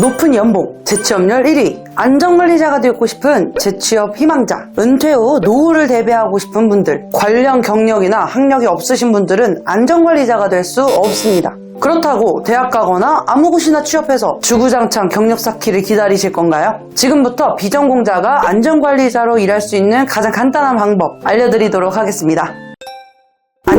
높은 연봉, 재취업률 1위, 안정관리자가 되고 싶은 재취업 희망자, 은퇴 후 노후를 대비하고 싶은 분들, 관련 경력이나 학력이 없으신 분들은 안정관리자가 될 수 없습니다. 그렇다고 대학 가거나 아무 곳이나 취업해서 주구장창 경력 쌓기를 기다리실 건가요? 지금부터 비전공자가 안전관리자로 일할 수 있는 가장 간단한 방법 알려드리도록 하겠습니다.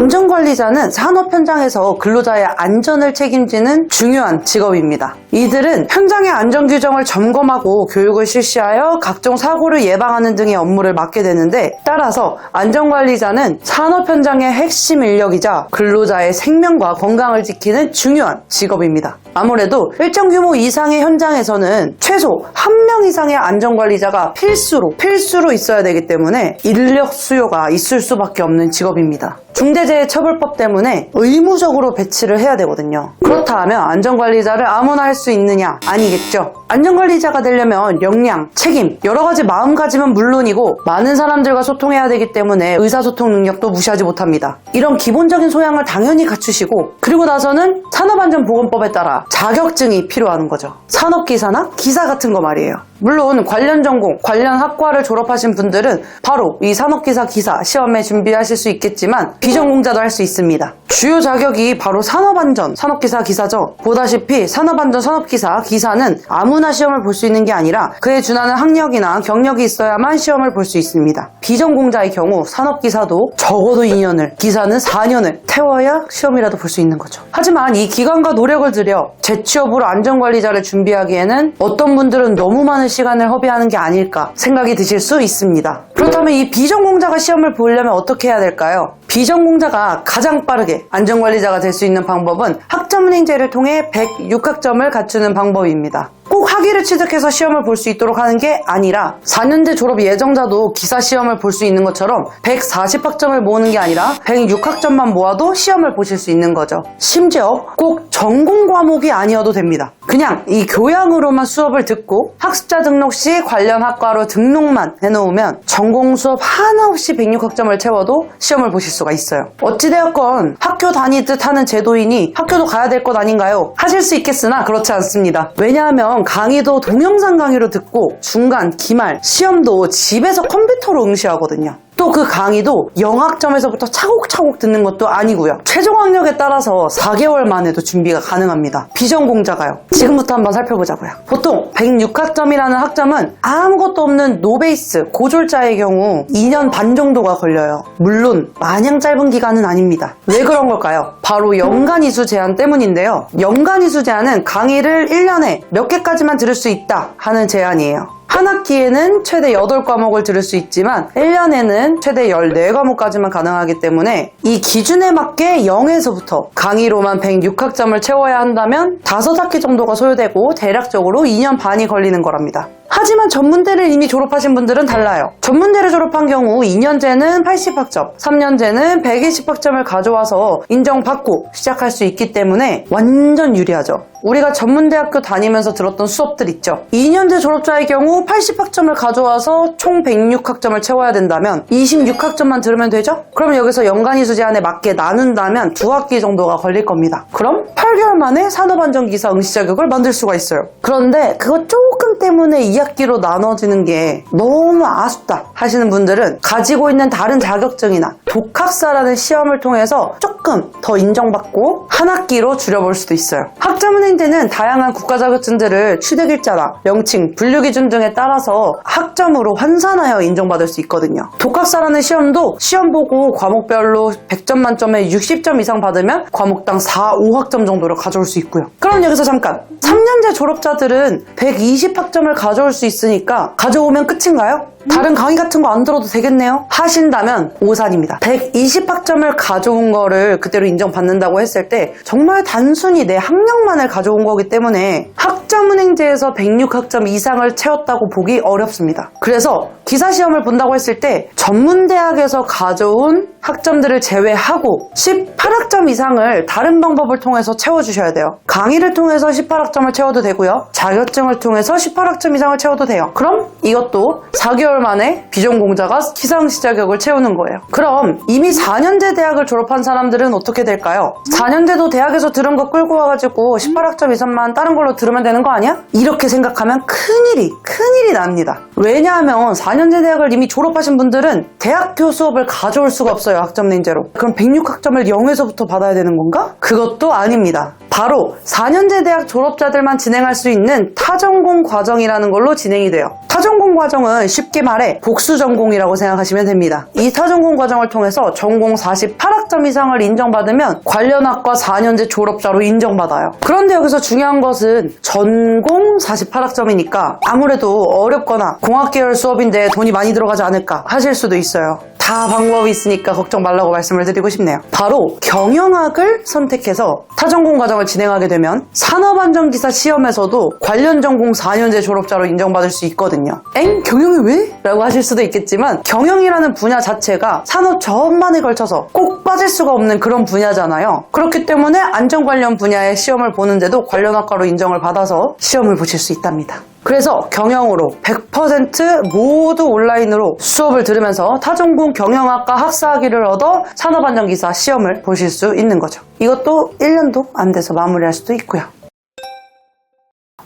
안전관리자는 산업 현장에서 근로자의 안전을 책임지는 중요한 직업입니다. 이들은 현장의 안전 규정을 점검하고 교육을 실시하여 각종 사고를 예방하는 등의 업무를 맡게 되는데 따라서 안전관리자는 산업 현장의 핵심 인력이자 근로자의 생명과 건강을 지키는 중요한 직업입니다. 아무래도 일정 규모 이상의 현장에서는 최소 한 명 이상의 안전관리자가 필수로 필수로 있어야 되기 때문에 인력 수요가 있을 수밖에 없는 직업입니다. 중대재해처벌법 때문에 의무적으로 배치를 해야 되거든요. 그렇다 하면 안전관리자를 아무나 할 수 있느냐? 아니겠죠. 안전관리자가 되려면 역량, 책임, 여러 가지 마음가짐은 물론이고 많은 사람들과 소통해야 되기 때문에 의사소통 능력도 무시하지 못합니다. 이런 기본적인 소양을 당연히 갖추시고 그리고 나서는 산업안전보건법에 따라 자격증이 필요한 거죠. 산업기사나 기사 같은 거 말이에요. 물론 관련 전공, 관련 학과를 졸업하신 분들은 바로 이 산업기사 기사 시험에 준비하실 수 있겠지만 비전공자도 할 수 있습니다. 주요 자격이 바로 산업안전, 산업기사 기사죠. 보다시피 산업안전, 산업기사 기사는 아무나 시험을 볼 수 있는 게 아니라 그에 준하는 학력이나 경력이 있어야만 시험을 볼 수 있습니다. 비전공자의 경우 산업기사도 적어도 2년을, 기사는 4년을 태워야 시험이라도 볼 수 있는 거죠. 하지만 이 기간과 노력을 들여 재취업으로 안전관리자를 준비하기에는 어떤 분들은 너무 많은 시간을 허비하는 게 아닐까 생각이 드실 수 있습니다. 그렇다면 이 비전공자가 시험을 보려면 어떻게 해야 될까요? 비전공자가 가장 빠르게 안전관리자가 될 수 있는 방법은 학점은행제를 통해 106학점을 갖추는 방법입니다. 꼭 학위를 취득해서 시험을 볼 수 있도록 하는 게 아니라 4년제 졸업 예정자도 기사 시험을 볼 수 있는 것처럼 140학점을 모으는 게 아니라 106학점만 모아도 시험을 보실 수 있는 거죠. 심지어 꼭 전공 과목이 아니어도 됩니다. 그냥 이 교양으로만 수업을 듣고 학습자 등록 시 관련 학과로 등록만 해놓으면 전공 수업 하나 없이 106학점을 채워도 시험을 보실 수가 있어요. 어찌되었건 학교 다니듯 하는 제도이니 학교도 가야 될 것 아닌가요? 하실 수 있겠으나 그렇지 않습니다. 왜냐하면 강의도 동영상 강의로 듣고 중간, 기말, 시험도 집에서 컴퓨터로 응시하거든요. 또 그 강의도 영학점에서부터 차곡차곡 듣는 것도 아니고요. 최종 학력에 따라서 4개월 만에도 준비가 가능합니다. 비전공자가요. 지금부터 한번 살펴보자고요. 보통 106학점이라는 학점은 아무것도 없는 노베이스, 고졸자의 경우 2년 반 정도가 걸려요. 물론 마냥 짧은 기간은 아닙니다. 왜 그런 걸까요? 바로 연간 이수 제한 때문인데요. 연간 이수 제한은 강의를 1년에 몇 개까지만 들을 수 있다 하는 제한이에요. 한 학기에는 최대 8과목을 들을 수 있지만 1년에는 최대 14과목까지만 가능하기 때문에 이 기준에 맞게 0에서부터 강의로만 106학점을 채워야 한다면 5학기 정도가 소요되고 대략적으로 2년 반이 걸리는 거랍니다. 하지만 전문대를 이미 졸업하신 분들은 달라요. 전문대를 졸업한 경우 2년제는 80학점, 3년제는 120학점을 가져와서 인정받고 시작할 수 있기 때문에 완전 유리하죠. 우리가 전문대학교 다니면서 들었던 수업들 있죠. 2년제 졸업자의 경우 80학점을 가져와서 총 106학점을 채워야 된다면 26학점만 들으면 되죠? 그러면 여기서 연간이 수 제한에 맞게 나눈다면 두 학기 정도가 걸릴 겁니다. 그럼 8개월 만에 산업안전기사 응시 자격을 만들 수가 있어요. 그런데 그거 조금 때문에 2학기로 나눠지는 게 너무 아쉽다 하시는 분들은 가지고 있는 다른 자격증이나 독학사라는 시험을 통해서 조금 더 인정받고 한 학기로 줄여볼 수도 있어요. 학점은 행제는 다양한 국가 자격증들을 취득일자나 명칭, 분류기준 등에 따라서 학점으로 환산하여 인정받을 수 있거든요. 독학사라는 시험도 시험 보고 과목별로 100점 만점에 60점 이상 받으면 과목당 4, 5학점 정도를 가져올 수 있고요. 그럼 여기서 잠깐 3년제 졸업자들은 120학점을 가져올 수 있으니까 가져오면 끝인가요? 다른 강의 같은 거 안 들어도 되겠네요? 하신다면 오산입니다. 120학점을 가져온 거를 그대로 인정받는다고 했을 때 정말 단순히 내 학력만을 가져온 거기 때문에 학점은행제에서 106학점 이상을 채웠다고 보기 어렵습니다. 그래서 기사 시험을 본다고 했을 때 전문대학에서 가져온 학점들을 제외하고 18학점 이상을 다른 방법을 통해서 채워주셔야 돼요. 강의를 통해서 18학점을 채워도 되고요. 자격증을 통해서 18학점 이상을 채워도 돼요. 그럼 이것도 4개월 6개월 만에 비전공자가 기상시 자격을 채우는 거예요. 그럼 이미 4년제 대학을 졸업한 사람들은 어떻게 될까요? 4년제도 대학에서 들은 거 끌고 와가지고 18학점 이상만 다른 걸로 들으면 되는 거 아니야? 이렇게 생각하면 큰일이, 큰일이 납니다. 왜냐하면 4년제 대학을 이미 졸업하신 분들은 대학교 수업을 가져올 수가 없어요. 학점 렌제로. 그럼 106학점을 0에서부터 받아야 되는 건가? 그것도 아닙니다. 바로 4년제 대학 졸업자들만 진행할 수 있는 타전공 과정이라는 걸로 진행이 돼요. 타전공 과정은 쉽게 말해 복수 전공이라고 생각하시면 됩니다. 이 타전공 과정을 통해서 전공 48학점 이상을 인정받으면 관련 학과 4년제 졸업자로 인정받아요. 그런데 여기서 중요한 것은 전공 48학점이니까 아무래도 어렵거나 공학 계열 수업인데 돈이 많이 들어가지 않을까 하실 수도 있어요. 다 방법이 있으니까 걱정 말라고 말씀을 드리고 싶네요. 바로 경영학을 선택해서 타전공 과정을 진행하게 되면 산업안전기사 시험에서도 관련 전공 4년제 졸업자로 인정받을 수 있거든요. 엥? 경영이 왜? 라고 하실 수도 있겠지만 경영이라는 분야 자체가 산업 전반에 걸쳐서 꼭 빠질 수가 없는 그런 분야잖아요. 그렇기 때문에 안전 관련 분야의 시험을 보는데도 관련 학과로 인정을 받아서 시험을 보실 수 있답니다. 그래서 경영으로 100% 모두 온라인으로 수업을 들으면서 타전공 경영학과 학사학위를 얻어 산업안전기사 시험을 보실 수 있는 거죠. 이것도 1년도 안 돼서 마무리할 수도 있고요.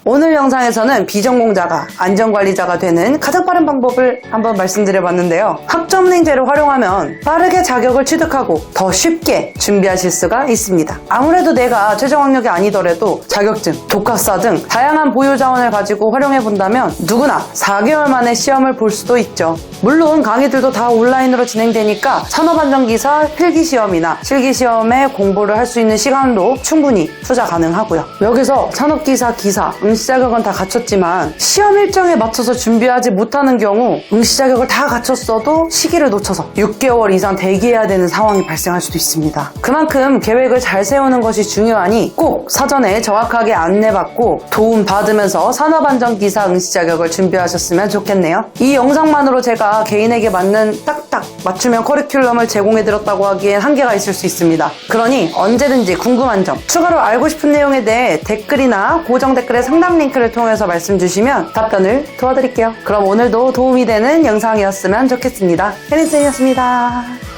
오늘 영상에서는 비전공자가 안전관리자가 되는 가장 빠른 방법을 한번 말씀드려봤는데요. 학점랭제를 활용하면 빠르게 자격을 취득하고 더 쉽게 준비하실 수가 있습니다. 아무래도 내가 최종 학력이 아니더라도 자격증, 독학사 등 다양한 보유 자원을 가지고 활용해 본다면 누구나 4개월 만에 시험을 볼 수도 있죠. 물론 강의들도 다 온라인으로 진행되니까 산업안전기사 필기시험이나 실기시험에 공부를 할 수 있는 시간도 충분히 투자 가능하고요. 여기서 산업기사, 기사, 응시 자격은 다 갖췄지만 시험 일정에 맞춰서 준비하지 못하는 경우 응시 자격을 다 갖췄어도 시기를 놓쳐서 6개월 이상 대기해야 되는 상황이 발생할 수도 있습니다. 그만큼 계획을 잘 세우는 것이 중요하니 꼭 사전에 정확하게 안내받고 도움 받으면서 산업안전기사 응시 자격을 준비하셨으면 좋겠네요. 이 영상만으로 제가 개인에게 맞는 딱딱 맞춤형 커리큘럼을 제공해드렸다고 하기엔 한계가 있을 수 있습니다. 그러니 언제든지 궁금한 점, 추가로 알고 싶은 내용에 대해 댓글이나 고정 댓글의 상담 링크를 통해서 말씀 주시면 답변을 도와드릴게요. 그럼 오늘도 도움이 되는 영상이었으면 좋겠습니다. 혜린쌤이었습니다.